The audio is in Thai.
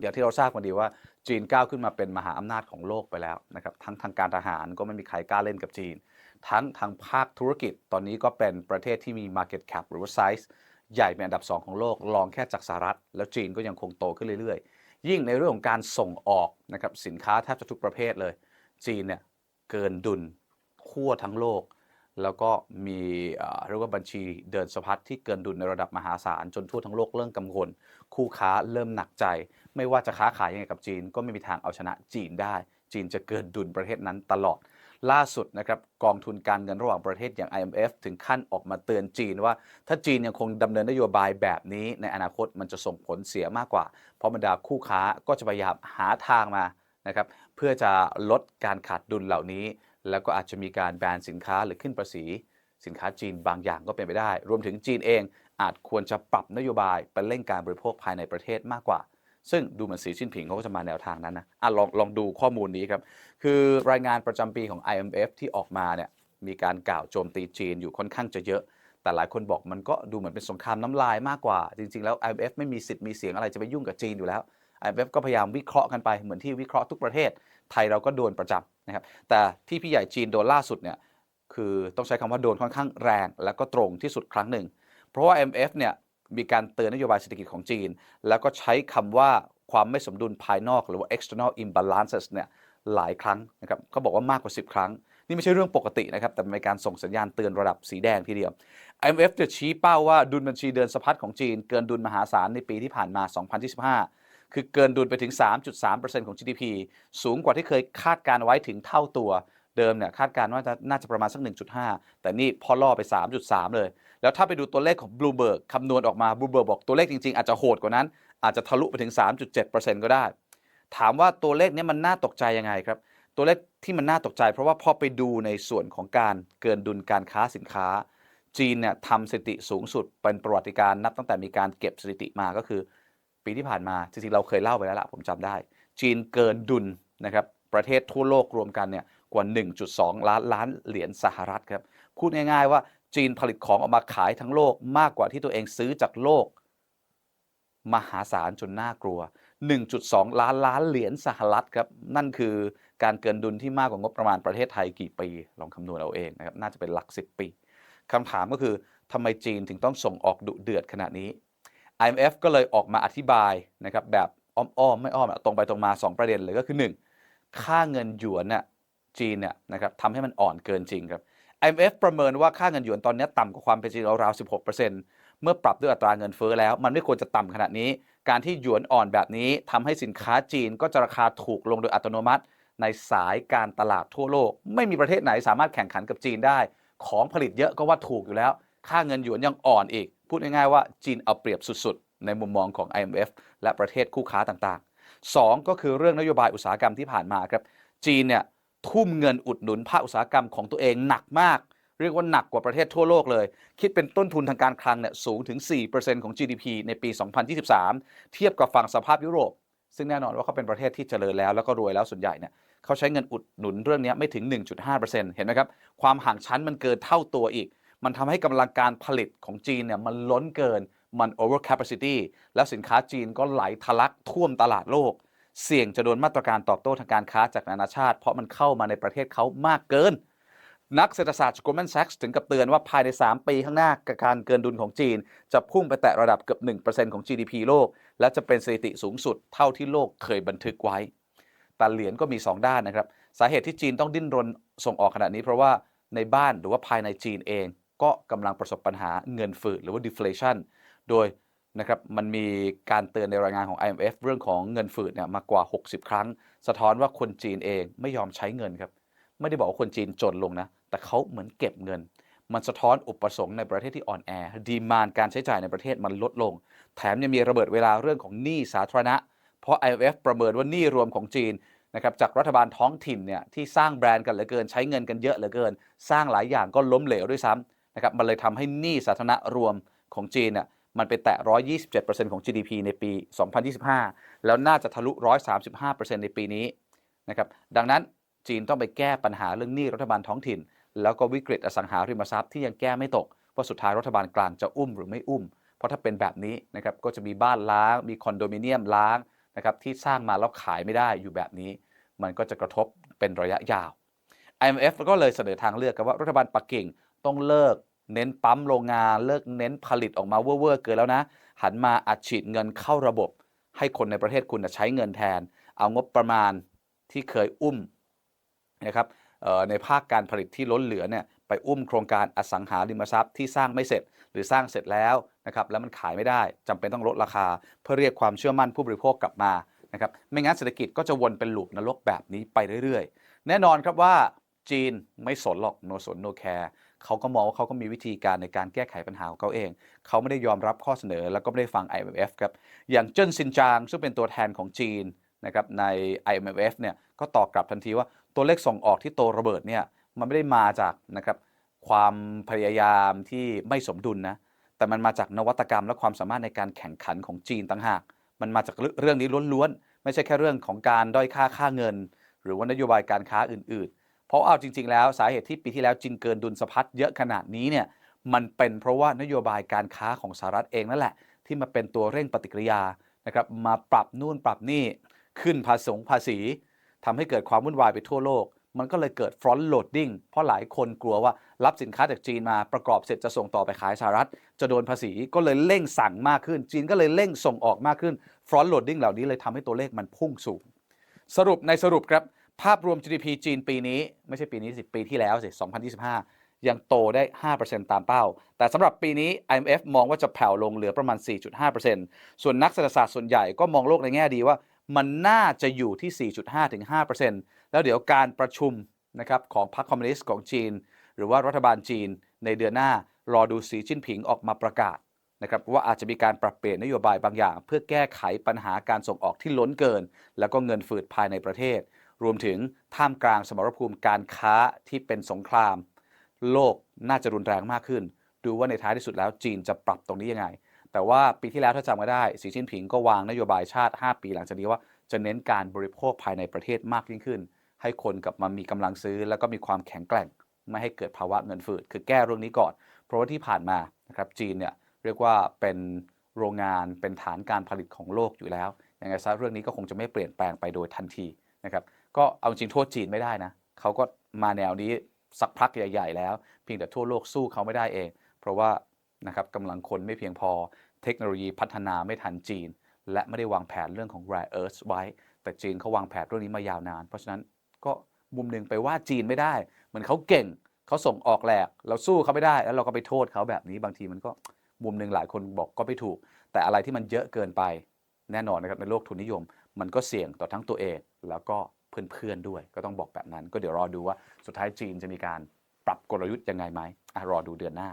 อย่างที่เราทราบกันดีว่าจีนก้าวขึ้นมาเป็นมหาอำนาจของโลกไปแล้วนะครับทั้งทางการทหารก็ไม่มีใครกล้าเล่นกับจีน ทั้งทางภาคธุรกิจตอนนี้ก็เป็นประเทศที่มี Market Cap หรือว่า Size ใหญ่เป็นอันดับ 2 ของโลกรองแค่จากสหรัฐ แล้วจีนก็ยังคงโตขึ้นเรื่อยๆ ยิ่งในเรื่องของการส่งออกนะครับสินค้าแทบจะทุกประเภทเลย จีนเนี่ยเกินดุลทั่วทั้งโลก แล้วก็มีเอ่อเรียกว่าบัญชีเดินสะพัดที่เกินดุลในระดับมหาศาลจนทั่วทั้งโลกเริ่มกังวลคู่ค้าเริ่มหนักใจ ไม่ว่าจะค้าขายยังไงกับจีน ก็ไม่มีทางเอาชนะจีนได้ จีนจะเกินดุลประเทศนั้นตลอด ล่าสุดนะครับกองทุนการเงินระหว่างประเทศอย่าง IMF ถึงขั้นออกมาเตือนจีนว่า ถ้าจีนยังคงดำเนินนโยบายแบบนี้ ในอนาคตมันจะส่งผลเสียมากกว่า เพราะบรรดาคู่ค้าก็จะพยายามหาทางมานะครับเพื่อจะลดการขาดดุลเหล่านี้ แล้วก็อาจจะมีการแบนสินค้าหรือขึ้นภาษี สินค้าจีนบางอย่างก็เป็นไปได้ รวมถึงจีนเองอาจควรจะปรับนโยบายไปเร่งการบริโภคภายในประเทศมากกว่า ซึ่งดูเหมือนสีชิ้นผิงเขาก็จะมาแนวทางนั้นนะอะลองลองดูข้อมูลนี้ครับ คือรายงานประจำปีของ IMF ที่ออกมาเนี่ยมีการกล่าวโจมตีจีนอยู่ค่อนข้างจะเยอะ แต่หลายคนบอกมันก็ดูเหมือนเป็นสงครามน้ำลายมากกว่า จริง ๆ แล้ว IMF ไม่มีสิทธิ์มีเสียงอะไรจะไปยุ่งกับจีนอยู่แล้ว IMF ก็พยายามวิเคราะห์กันไปเหมือนที่วิเคราะห์ทุกประเทศ ไทยเราก็โดนประจำนะครับ แต่ที่พี่ใหญ่จีนโดนล่าสุดเนี่ยคือต้องใช้คำว่าโดนค่อนข้างแรง และก็ตรงที่สุดครั้งหนึ่ง เพราะว่า IMF เนี่ย มีการเตือนนโยบายเศรษฐกิจของจีน แล้วก็ใช้คำว่าความไม่สมดุลภายนอกหรือว่า external imbalances เนี่ยหลายครั้งนะครับเขาบอกว่ามากกว่า 10 ครั้ง นี่ไม่ใช่เรื่องปกตินะครับ แต่เป็นการส่งสัญญาณเตือนระดับสีแดงทีเดียว IMF จะชี้เป้าว่าดุลบัญชีเดินสะพัดของจีน เกินดุลมหาศาลในปีที่ผ่านมา 2025 คือเกินดุลไปถึง 3.3%ของ GDP สูงกว่าที่เคยคาดการไว้ถึงเท่าตัวเดิมเนี่ยคาดการณ์ว่าจะน่าจะประมาณสัก 1.5 แต่นี่พอล่อไป 3.3 เลย แล้วถ้าไปดูตัวเลขของ Bloomberg คำนวณออกมา Bloomberg บอกตัวเลขจริงๆ อาจจะโหดกว่านั้น อาจจะทะลุไปถึง 3.7%ก็ได้ ถามว่าตัวเลขนี้มันน่าตกใจยังไงครับ ตัวเลขที่มันน่าตกใจ เพราะว่าพอไปดูในส่วนของการเกินดุลการค้าสินค้า จีนเนี่ยทำสถิติสูงสุดเป็นประวัติการณ์นับตั้งแต่มีการเก็บสถิติมาก็คือ ปีที่ผ่านมาจริงๆเราเคยเล่าไปแล้วล่ะผมจำได้ จีนเกินดุลนะครับประเทศทั่วโลกรวมกันเนี่ยกว่า 1.2 ล้านล้านเหรียญสหรัฐครับพูดง่ายๆว่า จีนผลิตของออกมาขายทั้งโลกมากกว่าที่ตัวเองซื้อจากโลก มหาศาลจนน่ากลัว 1.2 ล้านล้านเหรียญสหรัฐครับ นั่นคือการเกินดุลที่มากกว่างบประมาณประเทศไทยกี่ปี ลองคำนวณเอาเองนะครับ น่าจะเป็นหลัก 10 ปีคำถามก็คือทำไมจีนถึงต้องส่งออกดุเดือดขนาดนี้ IMF ก็เลยออกมาอธิบายนะครับแบบอ้อมๆไม่อ้อมตรงไปตรงมา 2 ประเด็นเลยก็คือ 1 ค่าเงินหยวนน่ะจีนเนี่ยนะครับทำให้มันอ่อนเกินจริงครับ IMF ประเมินว่าค่าเงินหยวนตอนนี้ต่ำกว่าความเป็นจริงราวๆ 16%เมื่อปรับด้วยอัตราเงินเฟ้อแล้ว มันไม่ควรจะต่ำขนาดนี้ การที่หยวนอ่อนแบบนี้ทำให้สินค้าจีนก็จะราคาถูกลงโดยอัตโนมัติ ในสายการตลาดทั่วโลก ไม่มีประเทศไหนสามารถแข่งขันกับจีนได้ ของผลิตเยอะก็ว่าถูกอยู่แล้ว ค่าเงินหยวนยังอ่อนอีก พูดง่ายๆว่าจีนเอาเปรียบสุดๆ ในมุมมองของ IMF และประเทศคู่ค้าต่างๆ 2 ก็คือเรื่องนโยบายอุตสาหกรรมที่ผ่านมาครับจีนเนี่ย ทุ่มเงินอุดหนุนภาคอุตสาหกรรมของตัวเองหนักมาก เรียกว่าหนักกว่าประเทศทั่วโลกเลย คิดเป็นต้นทุนทางการคลังเนี่ยสูงถึง 4%ของ GDP ในปี 2023 เทียบกับฝั่งสภาพยุโรป ซึ่งแน่นอนว่าเขาเป็นประเทศที่เจริญแล้วแล้วก็รวยแล้วส่วนใหญ่เนี่ยเขาใช้เงินอุดหนุนเรื่องนี้ไม่ถึง 1.5%เห็นไหมครับความห่างชั้นมันเกินเท่าตัวอีก มันทำให้กำลังการผลิตของจีนเนี่ยมันล้นเกินมัน over capacity แล้วสินค้าจีนก็ไหลทะลักท่วมตลาดโลก เสี่ยงจะโดนมาตรการตอบโต้ทางการค้าจากนานาชาติ เพราะมันเข้ามาในประเทศเขามากเกิน นักเศรษฐศาสตร์จาก Goldman Sachs ถึงกับเตือนว่าภายใน 3 ปีข้างหน้าการเกินดุลของจีน จะพุ่งไปแตะระดับเกือบ 1%ของ GDP โลก และจะเป็นสถิติสูงสุดเท่าที่โลกเคยบันทึกไว้ แต่เหรียญก็มี 2 ด้านนะครับ สาเหตุที่จีนต้องดิ้นรนส่งออกขนาดนี้ เพราะว่าในบ้านหรือว่าภายในจีนเอง ก็กำลังประสบปัญหาเงินฝืดหรือว่า deflation โดย นะครับมันมีการเตือนในรายงานของ IMF เรื่องของเงินฝืดเนี่ยมากกว่า 60 ครั้ง สะท้อนว่าคนจีนเองไม่ยอมใช้เงินครับ ไม่ได้บอกว่าคนจีนจนลงนะ แต่เขาเหมือนเก็บเงิน มันสะท้อนอุปสงค์ในประเทศที่อ่อนแอ ดีมานการใช้จ่ายในประเทศมันลดลง แถมยังมีระเบิดเวลาเรื่องของหนี้สาธารณะ เพราะ IMF ประเมินว่าหนี้รวมของจีนนะครับจากรัฐบาลท้องถิ่นเนี่ยที่สร้างแบรนด์กันเหลือเกิน ใช้เงินกันเยอะเหลือเกิน สร้างหลายอย่างก็ล้มเหลวด้วยซ้ำนะครับมันเลยทำให้หนี้สาธารณะรวมของจีนเนี่ย มันไปแตะ 127%ของ GDP ในปี 2025 แล้วน่าจะทะลุ 135%ในปีนี้นะครับดังนั้นจีนต้องไปแก้ปัญหาเรื่องหนี้รัฐบาลท้องถิ่น แล้วก็วิกฤตอสังหาริมทรัพย์ที่ยังแก้ไม่ตกว่าสุดท้ายรัฐบาลกลางจะอุ้มหรือไม่อุ้ม เพราะถ้าเป็นแบบนี้นะครับก็จะมีบ้านล้าง มีคอนโดมิเนียมล้างนะครับที่สร้างมาแล้วขายไม่ได้อยู่แบบนี้ มันก็จะกระทบเป็นระยะยาว IMF ก็เลยเสนอทางเลือกกันว่ารัฐบาลปักกิ่งต้องเลิก เน้นปั๊มโรงงานเลิกเน้นผลิตออกมาเว่อร์เกินแล้วนะ หันมาอัดฉีดเงินเข้าระบบ ให้คนในประเทศคุณใช้เงินแทน เอางบประมาณที่เคยอุ้มนะครับในภาคการผลิตที่ล้นเหลือเนี่ยไปอุ้มโครงการอสังหาริมทรัพย์ที่สร้างไม่เสร็จ หรือสร้างเสร็จแล้วนะครับแล้วมันขายไม่ได้จำเป็นต้องลดราคา เพื่อเรียกความเชื่อมั่นผู้บริโภคกลับมานะครับไม่งั้นเศรษฐกิจก็จะวนเป็นลูปนรกแบบนี้ไปเรื่อยๆ แน่นอนครับว่าจีนไม่สนหรอก no สน no care เขาก็มองว่าเขาก็มีวิธีการในการแก้ไขปัญหาของเขาเอง เขาไม่ได้ยอมรับข้อเสนอ แล้วก็ไม่ได้ฟัง IMF ครับ อย่างเจิ้นซินจางซึ่งเป็นตัวแทนของจีนนะครับใน IMF เนี่ยก็ตอบกลับทันทีว่าตัวเลขส่งออกที่โตระเบิดเนี่ยมันไม่ได้มาจากนะครับความพยายามที่ไม่สมดุลนะแต่มันมาจากนวัตกรรมและความสามารถในการแข่งขันของจีนต่างหาก มันมาจากเรื่องนี้ล้วนๆ ไม่ใช่แค่เรื่องของการด้อยค่าค่าเงิน หรือว่านโยบายการค้าอื่น เพราะเอาจริง ๆ แล้วสาเหตุที่ปีที่แล้วจีนเกินดุลสะพัดเยอะขนาดนี้เนี่ยมันเป็นเพราะว่านโยบายการค้าของสหรัฐเองนั่นแหละ ที่มาเป็นตัวเร่งปฏิกิริยานะครับมาปรับนู่นปรับนี่ขึ้นภาษีภาษีทำให้เกิดความวุ่นวายไปทั่วโลก มันก็เลยเกิด front loading เพราะหลายคนกลัวว่ารับสินค้าจากจีนมาประกอบเสร็จจะส่งต่อไปขายสหรัฐ จะโดนภาษีก็เลยเร่งสั่งมากขึ้น จีนก็เลยเร่งส่งออกมากขึ้น front loading เหล่านี้เลยทำให้ตัวเลขมันพุ่งสูง สรุปในสรุปครับ ภาพรวม GDP จีนปีนี้ไม่ใช่ปีนี้สิปีที่แล้วสิ 2025 ยังโตได้ 5%ตามเป้า แต่สำหรับปีนี้ IMF มองว่าจะแผ่วลงเหลือประมาณ 4.5%ส่วนนักเศรษฐศาสตร์ส่วนใหญ่ก็มองโลกในแง่ดีว่า มันน่าจะอยู่ที่4.5ถึงแล้วเดี๋ยวการประชุมนะครับของพรรคคอมมิวนิสต์ของจีน หรือว่ารัฐบาลจีนในเดือนหน้ารอดูสีจิ้นผิงออกมาประกาศนะครับว่าอาจจะมีการปรับเปลี่ยนนโยบายบางอย่าง เพื่อแก้ไขปัญหาการส่งออกที่ล้นเกิน แล้วก็เงินฝืดภายในประเทศ รวมถึงท่ามกลางสมรภูมิการค้าที่เป็นสงคราม โลกน่าจะรุนแรงมากขึ้น ดูว่าในท้ายที่สุดแล้วจีนจะปรับตรงนี้ยังไง แต่ว่าปีที่แล้วถ้าจำกันได้สีจิ้นผิงก็วางนโยบายชาติ 5 ปีหลังจากนี้ว่าจะเน้นการบริโภคภายในประเทศมากยิ่งขึ้น ให้คนกลับมามีกำลังซื้อ แล้วก็มีความแข็งแกร่ง ไม่ให้เกิดภาวะเงินฝืดคือแก้เรื่องนี้ก่อน เพราะว่าที่ผ่านมานะครับจีนเนี่ยเรียกว่าเป็นโรงงานเป็นฐานการผลิตของโลกอยู่แล้วยังไงซะเรื่องนี้ก็คงจะไม่เปลี่ยนแปลงไปโดยทันทีนะครับ ก็เอาจริงโทษจีนไม่ได้นะเขาก็มาแนวนี้สักพักใหญ่ ๆ แล้ว เพียงแต่ทั่วโลกสู้เขาไม่ได้เอง เพราะว่านะครับกำลังคนไม่เพียงพอเทคโนโลยีพัฒนาไม่ทันจีน และไม่ได้วางแผนเรื่องของ rare earth ไว้ แต่จีนเขาวางแผนเรื่องนี้มายาวนาน เพราะฉะนั้นก็มุมหนึ่งไปว่าจีนไม่ได้เหมือนเขาเก่งเขาส่งออกแหลก เราสู้เขาไม่ได้ แล้วเราก็ไปโทษเขาแบบนี้บางทีมันก็มุมหนึ่งหลายคนบอกก็ไม่ถูก แต่อะไรที่มันเยอะเกินไปแน่นอนนะครับในโลกทุนนิยม มันก็เสี่ยงต่อทั้งตัวเองแล้วก็ เพื่อนๆด้วย ก็ต้องบอกแบบนั้น ก็เดี๋ยวรอดูว่าสุดท้ายจีนจะมีการปรับกลยุทธ์ยังไงไหมอรอดูเดือนหน้า